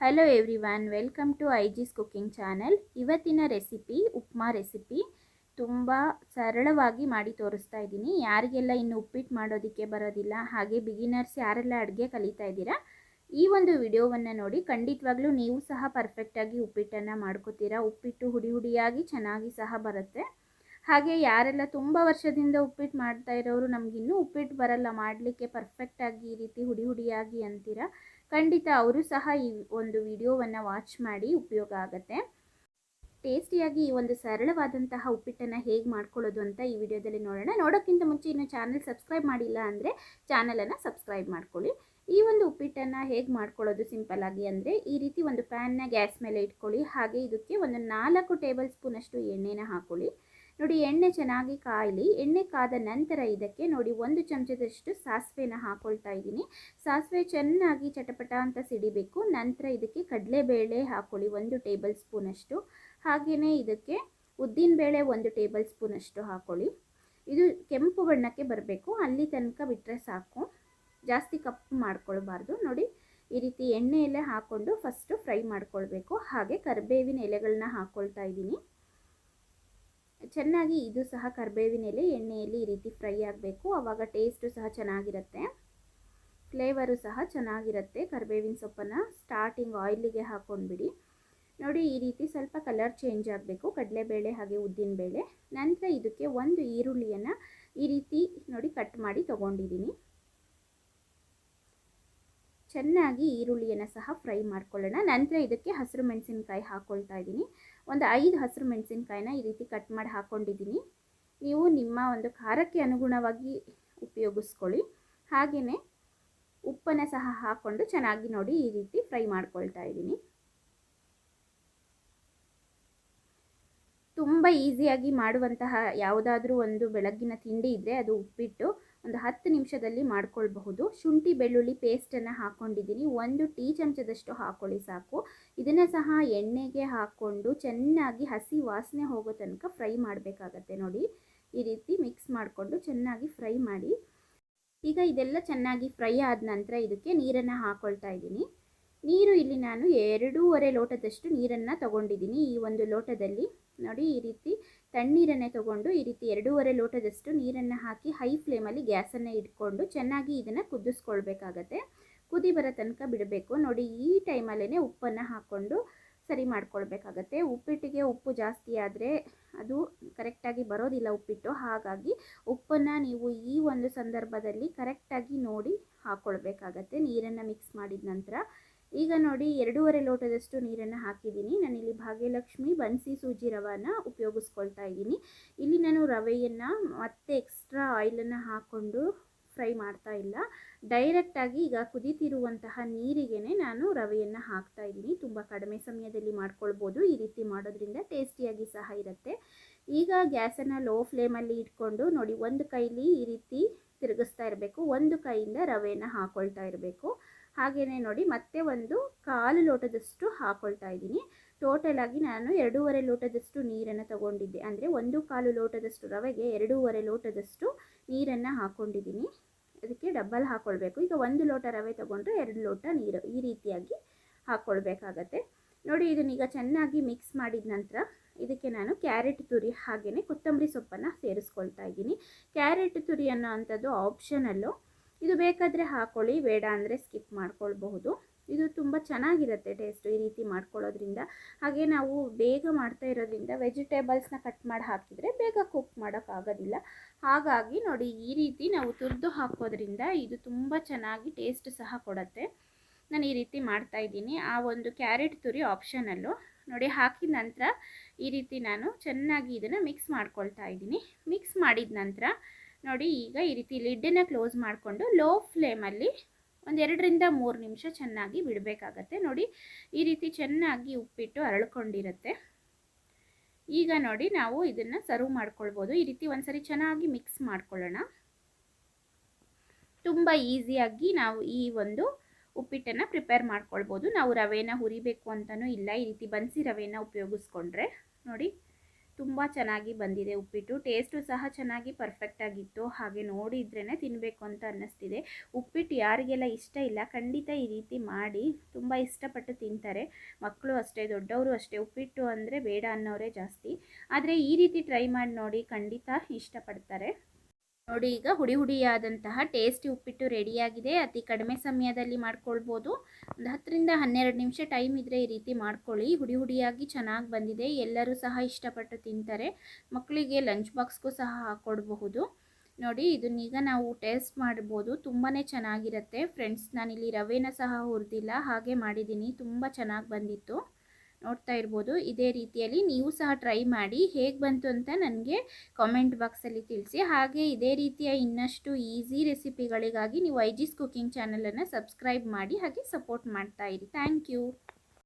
Hello everyone welcome to ಐ ಜಿಸ್ cooking channel ಇವತ್ತಿನ ರೆಸಿಪಿ ಉಪ್ಮಾ ರೆಸಿಪಿ ತುಂಬ ಸರಳವಾಗಿ ಮಾಡಿ ತೋರಿಸ್ತಾ ಇದ್ದೀನಿ. ಯಾರಿಗೆಲ್ಲ ಇನ್ನು ಉಪ್ಪಿಟ್ಟು ಮಾಡೋದಕ್ಕೆ ಬರೋದಿಲ್ಲ, ಹಾಗೆ ಬಿಗಿನರ್ಸ್ ಯಾರೆಲ್ಲ ಅಡುಗೆ ಕಲಿತಾ ಇದ್ದೀರಾ, ಈ ಒಂದು ವಿಡಿಯೋವನ್ನು ನೋಡಿ ಖಂಡಿತವಾಗ್ಲೂ ನೀವು ಸಹ ಪರ್ಫೆಕ್ಟಾಗಿ ಉಪ್ಪಿಟ್ಟನ್ನು ಮಾಡ್ಕೋತೀರಾ. ಉಪ್ಪಿಟ್ಟು ಹುಡಿ ಹುಡಿಯಾಗಿ ಚೆನ್ನಾಗಿ ಸಹ ಬರುತ್ತೆ. ಹಾಗೆ ಯಾರೆಲ್ಲ ತುಂಬ ವರ್ಷದಿಂದ ಉಪ್ಪಿಟ್ಟು ಮಾಡ್ತಾ ಇರೋರು ನಮಗಿನ್ನೂ ಉಪ್ಪಿಟ್ಟು ಬರಲ್ಲ, ಮಾಡಲಿಕ್ಕೆ ಪರ್ಫೆಕ್ಟಾಗಿ ಈ ರೀತಿ ಹುಡಿ ಹುಡಿಯಾಗಿ ಅಂತೀರಾ ಖಂಡಿತ ಅವರು ಸಹ ಈ ಒಂದು ವಿಡಿಯೋವನ್ನು ವಾಚ್ ಮಾಡಿ ಉಪಯೋಗ ಆಗುತ್ತೆ. ಟೇಸ್ಟಿಯಾಗಿ ಈ ಒಂದು ಸರಳವಾದಂತಹ ಉಪ್ಪಿಟ್ಟನ್ನು ಹೇಗೆ ಮಾಡ್ಕೊಳ್ಳೋದು ಅಂತ ಈ ವಿಡಿಯೋದಲ್ಲಿ ನೋಡೋಣ. ನೋಡೋಕ್ಕಿಂತ ಮುಂಚೆ ಇನ್ನು ಚಾನಲ್ ಸಬ್ಸ್ಕ್ರೈಬ್ ಮಾಡಿಲ್ಲ ಅಂದರೆ ಚಾನಲನ್ನು ಸಬ್ಸ್ಕ್ರೈಬ್ ಮಾಡ್ಕೊಳ್ಳಿ. ಈ ಒಂದು ಉಪ್ಪಿಟ್ಟನ್ನು ಹೇಗೆ ಮಾಡ್ಕೊಳ್ಳೋದು ಸಿಂಪಲ್ ಆಗಿ ಅಂದರೆ ಈ ರೀತಿ ಒಂದು ಪ್ಯಾನ್ನ ಗ್ಯಾಸ್ ಮೇಲೆ ಇಟ್ಕೊಳ್ಳಿ. ಹಾಗೆ ಇದಕ್ಕೆ ಒಂದು ನಾಲ್ಕು ಟೇಬಲ್ ಸ್ಪೂನಷ್ಟು ಎಣ್ಣೆನ ಹಾಕೊಳ್ಳಿ. ನೋಡಿ, ಎಣ್ಣೆ ಚೆನ್ನಾಗಿ ಕಾಯಲಿ, ಎಣ್ಣೆ ಕಾದ ನಂತರ ಇದಕ್ಕೆ ನೋಡಿ, ಒಂದು ಚಮಚದಷ್ಟು ಸಾಸಿವೆನ ಹಾಕೊಳ್ತಾ ಇದ್ದೀನಿ. ಸಾಸಿವೆ ಚೆನ್ನಾಗಿ ಚಟಪಟ ಅಂತ ಸಿಡಿಬೇಕು. ನಂತರ ಇದಕ್ಕೆ ಕಡಲೆಬೇಳೆ ಹಾಕೊಳ್ಳಿ, ಒಂದು ಟೇಬಲ್ ಸ್ಪೂನಷ್ಟು. ಹಾಗೆಯೇ ಇದಕ್ಕೆ ಉದ್ದಿನಬೇಳೆ ಒಂದು ಟೇಬಲ್ ಸ್ಪೂನಷ್ಟು ಹಾಕೊಳ್ಳಿ. ಇದು ಕೆಂಪು ಬಣ್ಣಕ್ಕೆ ಬರಬೇಕು. ಅಲ್ಲಿ ತನಕ ಬಿಟ್ಟರೆ ಸಾಕು. ಜಾಸ್ತಿ ಕಪ್ಪು ಮಾಡ್ಕೊಳ್ಬಾರ್ದು. ನೋಡಿ, ಈ ರೀತಿ ಎಣ್ಣೆಯಲ್ಲೇ ಹಾಕ್ಕೊಂಡು ಫಸ್ಟು ಫ್ರೈ ಮಾಡ್ಕೊಳ್ಬೇಕು. ಹಾಗೆ ಕರಿಬೇವಿನ ಎಲೆಗಳನ್ನ ಹಾಕ್ಕೊಳ್ತಾ ಇದ್ದೀನಿ. ಚೆನ್ನಾಗಿ ಇದು ಸಹ ಕರಿಬೇವಿನ ಎಲೆ, ಎಣ್ಣೆಯಲ್ಲಿ ಈ ರೀತಿ ಫ್ರೈ ಆಗಬೇಕು. ಆವಾಗ ಟೇಸ್ಟು ಸಹ ಚೆನ್ನಾಗಿರುತ್ತೆ. ಫ್ಲೇವರು ಸಹ ಚೆನ್ನಾಗಿರುತ್ತೆ. ಕರಿಬೇವಿನ ಸೊಪ್ಪನ್ನು ಸ್ಟಾರ್ಟಿಂಗ್ ಆಯಿಲಿಗೆ ಹಾಕ್ಕೊಂಡ್ಬಿಡಿ ನೋಡಿ, ಈ ರೀತಿ ಸ್ವಲ್ಪ ಕಲರ್ ಚೇಂಜ್ ಆಗಬೇಕು. ಕಡಲೆಬೇಳೆ ಹಾಗೆ ಉದ್ದಿನ ಬೇಳೆ. ನಂತರ ಇದಕ್ಕೆ ಒಂದು ಈರುಳ್ಳಿಯನ್ನು ಈ ರೀತಿ ನೋಡಿ ಕಟ್ ಮಾಡಿ ತೊಗೊಂಡಿದ್ದೀನಿ. ಚೆನ್ನಾಗಿ ಈರುಳ್ಳಿಯನ್ನು ಸಹ ಫ್ರೈ ಮಾಡ್ಕೊಳ್ಳೋಣ. ನಂತರ ಇದಕ್ಕೆ ಹಸಿರು ಮೆಣಸಿನ್ಕಾಯಿ ಹಾಕ್ಕೊಳ್ತಾ ಇದ್ದೀನಿ. ಒಂದು ಐದು ಹಸಿರು ಮೆಣಸಿನ್ಕಾಯಿನ ಈ ರೀತಿ ಕಟ್ ಮಾಡಿ ಹಾಕ್ಕೊಂಡಿದ್ದೀನಿ ನೀವು ನಿಮ್ಮ ಒಂದು ಖಾರಕ್ಕೆ ಅನುಗುಣವಾಗಿ ಉಪಯೋಗಿಸ್ಕೊಳ್ಳಿ. ಹಾಗೆಯೇ ಉಪ್ಪನ್ನು ಸಹ ಹಾಕ್ಕೊಂಡು ಚೆನ್ನಾಗಿ ನೋಡಿ ಈ ರೀತಿ ಫ್ರೈ ಮಾಡ್ಕೊಳ್ತಾ ಇದ್ದೀನಿ. ತುಂಬ ಈಸಿಯಾಗಿ ಮಾಡುವಂತಹ ಯಾವುದಾದ್ರೂ ಒಂದು ಬೆಳಗ್ಗಿನ ತಿಂಡಿ ಇದ್ದರೆ ಅದು ಉಪ್ಪಿಟ್ಟು. ನಿಮಿಷದಲ್ಲಿ ಮಾಡ್ಕೊಳ್ಬಹುದು. ಶುಂಠಿ, ಬೆಳ್ಳುಳ್ಳಿ ಪೇಸ್ಟನ್ನು ಹಾಕ್ಕೊಂಡಿದ್ದೀನಿ ಒಂದು ಟೀ ಚಮಚದಷ್ಟು ಹಾಕ್ಕೊಳ್ಳಿ ಸಾಕು. ಇದನ್ನು ಸಹ ಎಣ್ಣೆಗೆ ಹಾಕ್ಕೊಂಡು ಚೆನ್ನಾಗಿ ಹಸಿ ವಾಸನೆ ಹೋಗೋ ತನಕ ಫ್ರೈ ಮಾಡಬೇಕಾಗತ್ತೆ ನೋಡಿ. ಈ ರೀತಿ ಮಿಕ್ಸ್ ಮಾಡಿಕೊಂಡು ಚೆನ್ನಾಗಿ ಫ್ರೈ ಮಾಡಿ. ಈಗ ಇದೆಲ್ಲ ಚೆನ್ನಾಗಿ ಫ್ರೈ ಆದ ನಂತರ ಇದಕ್ಕೆ ನೀರನ್ನು ಹಾಕ್ಕೊಳ್ತಾ ಇದ್ದೀನಿ. ನೀರು ಇಲ್ಲಿ ನಾನು ಎರಡೂವರೆ ಲೋಟದಷ್ಟು ನೀರನ್ನು ತಗೊಂಡಿದ್ದೀನಿ. ಈ ಒಂದು ಲೋಟದಲ್ಲಿ ನೋಡಿ ಈ ರೀತಿ ತಣ್ಣೀರನ್ನೇ ತಗೊಂಡು ಈ ರೀತಿ ಎರಡೂವರೆ ಲೋಟದಷ್ಟು ನೀರನ್ನು ಹಾಕಿ ಹೈ ಫ್ಲೇಮಲ್ಲಿ ಗ್ಯಾಸನ್ನು ಇಟ್ಕೊಂಡು ಚೆನ್ನಾಗಿ ಇದನ್ನು ಕುದಿಸ್ಕೊಳ್ಬೇಕಾಗತ್ತೆ. ಕುದಿ ಬರೋ ತನಕ ಬಿಡಬೇಕು. ನೋಡಿ ಈ ಟೈಮಲ್ಲೇ ಉಪ್ಪನ್ನು ಹಾಕ್ಕೊಂಡು ಸರಿ ಮಾಡ್ಕೊಳ್ಬೇಕಾಗತ್ತೆ. ಉಪ್ಪಿಟ್ಟಿಗೆ ಉಪ್ಪು ಜಾಸ್ತಿ ಆದರೆ ಅದು ಕರೆಕ್ಟಾಗಿ ಬರೋದಿಲ್ಲ ಉಪ್ಪಿಟ್ಟು. ಹಾಗಾಗಿ ಉಪ್ಪನ್ನು ನೀವು ಈ ಒಂದು ಸಂದರ್ಭದಲ್ಲಿ ಕರೆಕ್ಟಾಗಿ ನೋಡಿ ಹಾಕ್ಕೊಳ್ಬೇಕಾಗತ್ತೆ ನೀರನ್ನು ಮಿಕ್ಸ್ ಮಾಡಿದ ನಂತರ ಈಗ ನೋಡಿ ಎರಡೂವರೆ ಲೋಟದಷ್ಟು ನೀರನ್ನು ಹಾಕಿದ್ದೀನಿ. ನಾನಿಲ್ಲಿ ಭಾಗ್ಯಲಕ್ಷ್ಮಿ ಬನ್ಸಿ ಸೂಜಿ ರವಾನ ಉಪಯೋಗಿಸ್ಕೊಳ್ತಾ ಇದ್ದೀನಿ. ಇಲ್ಲಿ ನಾನು ರವೆಯನ್ನು ಮತ್ತೆ ಎಕ್ಸ್ಟ್ರಾ ಆಯಿಲನ್ನು ಹಾಕ್ಕೊಂಡು ಫ್ರೈ ಮಾಡ್ತಾ ಇಲ್ಲ. ಡೈರೆಕ್ಟಾಗಿ ಈಗ ಕುದೀತಿರುವಂತಹ ನೀರಿಗೆ ನಾನು ರವೆಯನ್ನು ಹಾಕ್ತಾ ಇದ್ದೀನಿ. ತುಂಬ ಕಡಿಮೆ ಸಮಯದಲ್ಲಿ ಮಾಡ್ಕೊಳ್ಬೋದು. ಈ ರೀತಿ ಮಾಡೋದ್ರಿಂದ ಟೇಸ್ಟಿಯಾಗಿ ಸಹ ಇರುತ್ತೆ. ಈಗ ಗ್ಯಾಸನ್ನು ಲೋ ಫ್ಲೇಮಲ್ಲಿ ಇಟ್ಕೊಂಡು ನೋಡಿ ಒಂದು ಕೈಲಿ ಈ ರೀತಿ ತಿರುಗಿಸ್ತಾ ಇರಬೇಕು. ಒಂದು ಕೈಯಿಂದ ರವೆಯನ್ನು ಹಾಕ್ಕೊಳ್ತಾ ಇರಬೇಕು. ಹಾಗೆಯೇ ನೋಡಿ ಮತ್ತೆ ಒಂದು ಕಾಲು ಲೋಟದಷ್ಟು ಹಾಕೊಳ್ತಾ ಇದ್ದೀನಿ. ಟೋಟಲಾಗಿ ನಾನು ಎರಡೂವರೆ ಲೋಟದಷ್ಟು ನೀರನ್ನು ತಗೊಂಡಿದ್ದೆ. ಅಂದರೆ ಒಂದು ಕಾಲು ಲೋಟದಷ್ಟು ರವೆಗೆ ಎರಡೂವರೆ ಲೋಟದಷ್ಟು ನೀರನ್ನು ಹಾಕ್ಕೊಂಡಿದ್ದೀನಿ ಅದಕ್ಕೆ ಡಬ್ಬಲ್ ಹಾಕ್ಕೊಳ್ಬೇಕು ಈಗ ಒಂದು ಲೋಟ ರವೆ ತೊಗೊಂಡ್ರೆ ಎರಡು ಲೋಟ ನೀರು ಈ ರೀತಿಯಾಗಿ ಹಾಕ್ಕೊಳ್ಬೇಕಾಗತ್ತೆ ನೋಡಿ ಇದನ್ನೀಗ ಚೆನ್ನಾಗಿ ಮಿಕ್ಸ್ ಮಾಡಿದ ನಂತರ ಇದಕ್ಕೆ ನಾನು ಕ್ಯಾರೆಟ್ ತುರಿ ಹಾಗೆಯೇ ಕೊತ್ತಂಬರಿ ಸೊಪ್ಪನ್ನು ಸೇರಿಸ್ಕೊಳ್ತಾ ಇದ್ದೀನಿ. ಕ್ಯಾರೆಟ್ ತುರಿ ಅನ್ನೋ ಅಂಥದ್ದು ಆಪ್ಷನಲ್ಲು ಇದು ಬೇಕಾದರೆ ಹಾಕ್ಕೊಳ್ಳಿ ಬೇಡ ಅಂದರೆ ಸ್ಕಿಪ್ ಮಾಡ್ಕೊಳ್ಬಹುದು. ಇದು ತುಂಬ ಚೆನ್ನಾಗಿರುತ್ತೆ ಟೇಸ್ಟು ಈ ರೀತಿ ಮಾಡ್ಕೊಳ್ಳೋದ್ರಿಂದ. ಹಾಗೆ ನಾವು ಬೇಗ ಮಾಡ್ತಾ ಇರೋದ್ರಿಂದ ವೆಜಿಟೇಬಲ್ಸ್ನ ಕಟ್ ಮಾಡಿ ಹಾಕಿದರೆ ಬೇಗ ಕುಕ್ ಮಾಡೋಕ್ಕಾಗೋದಿಲ್ಲ ಹಾಗಾಗಿ ನೋಡಿ, ಈ ರೀತಿ ನಾವು ತುರಿದು ಹಾಕೋದ್ರಿಂದ ಇದು ತುಂಬ ಚೆನ್ನಾಗಿ ಟೇಸ್ಟ್ ಸಹ ಕೊಡುತ್ತೆ. ನಾನು ಈ ರೀತಿ ಮಾಡ್ತಾ ಇದ್ದೀನಿ. ಆ ಒಂದು ಕ್ಯಾರೆಟ್ ತುರಿ ಆಪ್ಷನಲ್ಲು ನೋಡಿ, ಹಾಕಿದ ನಂತರ ಈ ರೀತಿ ನಾನು ಚೆನ್ನಾಗಿ ಇದನ್ನು ಮಿಕ್ಸ್ ಮಾಡ್ಕೊಳ್ತಾ ಇದ್ದೀನಿ. ಮಿಕ್ಸ್ ಮಾಡಿದ ನಂತರ ನೋಡಿ ಈಗ ಈ ರೀತಿ ಲಿಡ್ಡನ್ನು ಕ್ಲೋಸ್ ಮಾಡಿಕೊಂಡು ಲೋ ಫ್ಲೇಮಲ್ಲಿ ಒಂದು ಎರಡರಿಂದ ಮೂರು ನಿಮಿಷ ಚೆನ್ನಾಗಿ ಬಿಡಬೇಕಾಗತ್ತೆ. ನೋಡಿ ಈ ರೀತಿ ಚೆನ್ನಾಗಿ ಉಪ್ಪಿಟ್ಟು ಅರಳ್ಕೊಂಡಿರುತ್ತೆ. ಈಗ ನೋಡಿ ನಾವು ಇದನ್ನು ಸರ್ವ್ ಮಾಡ್ಕೊಳ್ಬೋದು. ಈ ರೀತಿ ಒಂದ್ಸರಿ ಚೆನ್ನಾಗಿ ಮಿಕ್ಸ್ ಮಾಡ್ಕೊಳ್ಳೋಣ. ತುಂಬ ಈಸಿಯಾಗಿ ನಾವು ಈ ಒಂದು ಉಪ್ಪಿಟ್ಟನ್ನು ಪ್ರಿಪೇರ್ ಮಾಡ್ಕೊಳ್ಬೋದು. ನಾವು ರವೆನ ಹುರಿಬೇಕು ಅಂತಲೂ ಇಲ್ಲ. ಈ ರೀತಿ ಬನ್ಸಿ ರವೆನ ಉಪಯೋಗಿಸ್ಕೊಂಡ್ರೆ. ನೋಡಿ ತುಂಬ ಚೆನ್ನಾಗಿ ಬಂದಿದೆ ಉಪ್ಪಿಟ್ಟು. ಟೇಸ್ಟು ಸಹ ಚೆನ್ನಾಗಿ ಪರ್ಫೆಕ್ಟ್ ಆಗಿತ್ತು. ಹಾಗೆ ನೋಡಿದ್ರೇ ತಿನ್ನಬೇಕು ಅಂತ ಅನ್ನಿಸ್ತಿದೆ. ಉಪ್ಪಿಟ್ಟು ಯಾರಿಗೆಲ್ಲ ಇಷ್ಟ ಇಲ್ಲ, ಖಂಡಿತ ಈ ರೀತಿ ಮಾಡಿ. ತುಂಬ ಇಷ್ಟಪಟ್ಟು ತಿಂತಾರೆ. ಮಕ್ಕಳು ಅಷ್ಟೇ, ದೊಡ್ಡವರು ಅಷ್ಟೇ. ಉಪ್ಪಿಟ್ಟು ಅಂದರೆ ಬೇಡ ಅನ್ನೋರೇ ಜಾಸ್ತಿ. ಆದರೆ ಈ ರೀತಿ ಟ್ರೈ ಮಾಡಿ ನೋಡಿ ಖಂಡಿತ ಇಷ್ಟಪಡ್ತಾರೆ. ನೋಡಿ, ಈಗ ಹುಡಿ ಹುಡಿಯಾದಂತಹ ಟೇಸ್ಟಿ ಉಪ್ಪಿಟ್ಟು ರೆಡಿಯಾಗಿದೆ. ಅತಿ ಕಡಿಮೆ ಸಮಯದಲ್ಲಿ ಮಾಡ್ಕೊಳ್ಬೋದು. ಒಂದು ಹತ್ತರಿಂದ ಹನ್ನೆರಡು ನಿಮಿಷ ಟೈಮ್ ಇದ್ದರೆ ಈ ರೀತಿ ಮಾಡ್ಕೊಳ್ಳಿ. ಹುಡಿ ಹುಡಿಯಾಗಿ ಚೆನ್ನಾಗಿ ಬಂದಿದೆ. ಎಲ್ಲರೂ ಸಹ ಇಷ್ಟಪಟ್ಟು ತಿಂತಾರೆ. ಮಕ್ಕಳಿಗೆ ಲಂಚ್ ಬಾಕ್ಸ್ಗೂ ಸಹ ಹಾಕ್ಕೊಡ್ಬಹುದು ನೋಡಿ ಇದನ್ನೀಗ ನಾವು ಟೇಸ್ಟ್ ಮಾಡ್ಬೋದು. ತುಂಬಾ ಚೆನ್ನಾಗಿರುತ್ತೆ. ಫ್ರೆಂಡ್ಸ್, ನಾನಿಲ್ಲಿ ರವೆನ ಸಹ ಹುರಿದಿಲ್ಲ. ಹಾಗೆ ಮಾಡಿದ್ದೀನಿ. ತುಂಬ ಚೆನ್ನಾಗಿ ಬಂದಿತ್ತು. ನೋಡ್ತಾ ಇರ್ಬೋದು. ಇದೇ ರೀತಿಯಲ್ಲಿ ನೀವು ಸಹ ಟ್ರೈ ಮಾಡಿ ಹೇಗೆ ಬಂತು ಅಂತ ನನಗೆ ಕಾಮೆಂಟ್ ಬಾಕ್ಸಲ್ಲಿ ತಿಳಿಸಿ. ಹಾಗೆ ಇದೇ ರೀತಿಯ ಇನ್ನಷ್ಟು ಈಸಿ ರೆಸಿಪಿಗಳಿಗಾಗಿ ನೀವು ಐ ಜಿಸ್ ಕುಕಿಂಗ್ ಚಾನಲನ್ನು ಸಬ್ಸ್ಕ್ರೈಬ್ ಮಾಡಿ ಹಾಗೆ ಸಪೋರ್ಟ್ ಮಾಡ್ತಾ ಇರಿ. Thank you